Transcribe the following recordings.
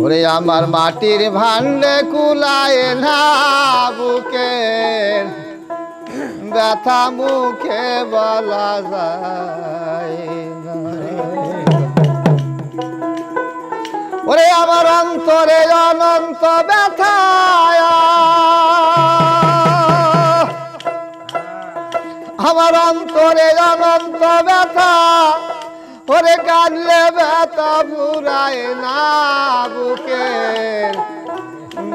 ওরে আমার মাটির ভান্ডে কুলায় না বুকে ব্যথা মুখে বলা যায় ওরে আমার অন্তরে অনন্ত ব্যথা আমার অন্তরে অনন্ত ব্যথা ওরে কাঁদলে ব্যথা বুড়ায় না বুকে।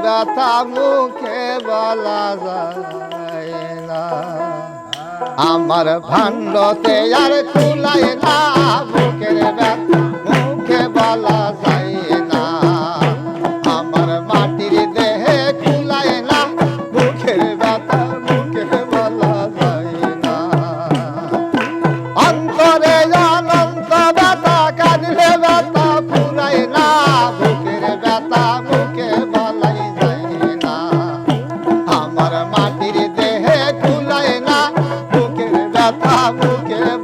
ব্যথা মুখে বলা যায় না। আমার ভাণ্ডতে আর তুলায় না বুকের ব্যথা।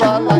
la la.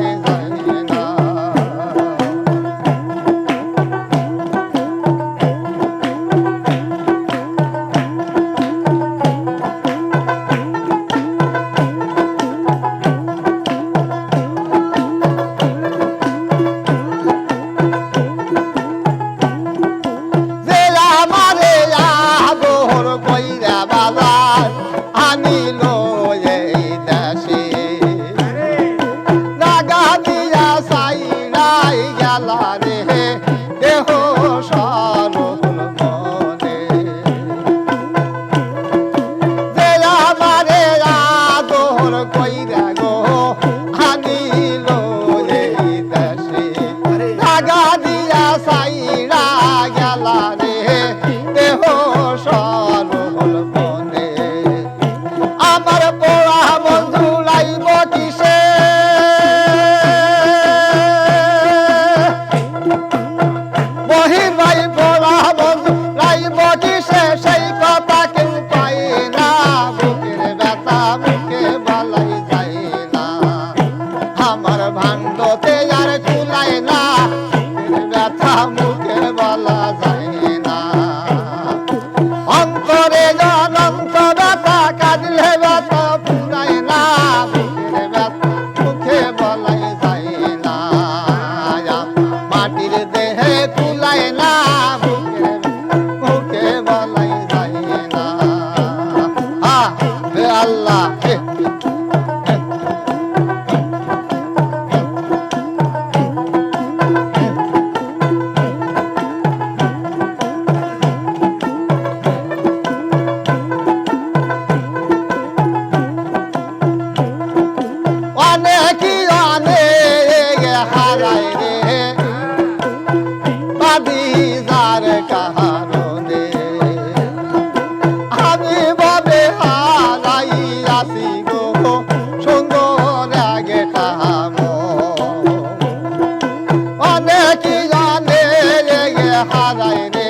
হারায়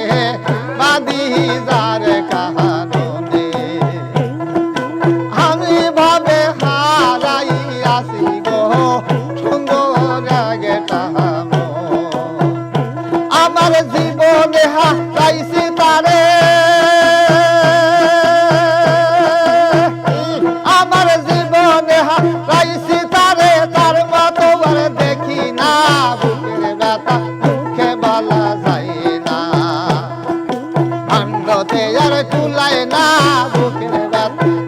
রতে আর কুলায় না বুকের ব্যথা।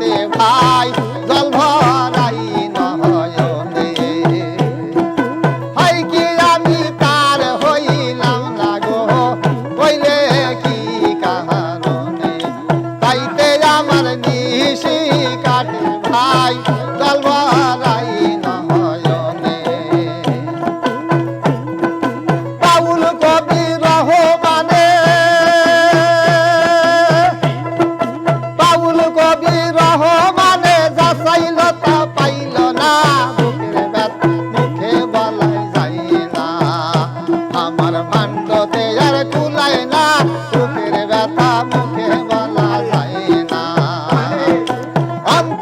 Tiền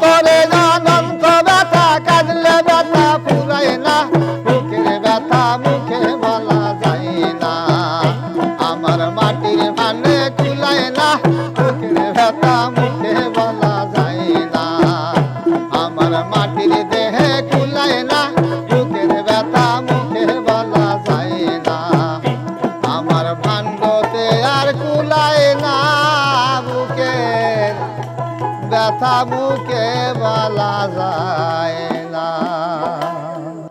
অন্তরে অনন্ত ব্যথা কাঁদলে ব্যথা ফুরায় না। বুকের ব্যথা মুখে বলা যায় না। আমার মাটির মানে কুলায় না। বুকের ব্যথা মুখে বলা যায়।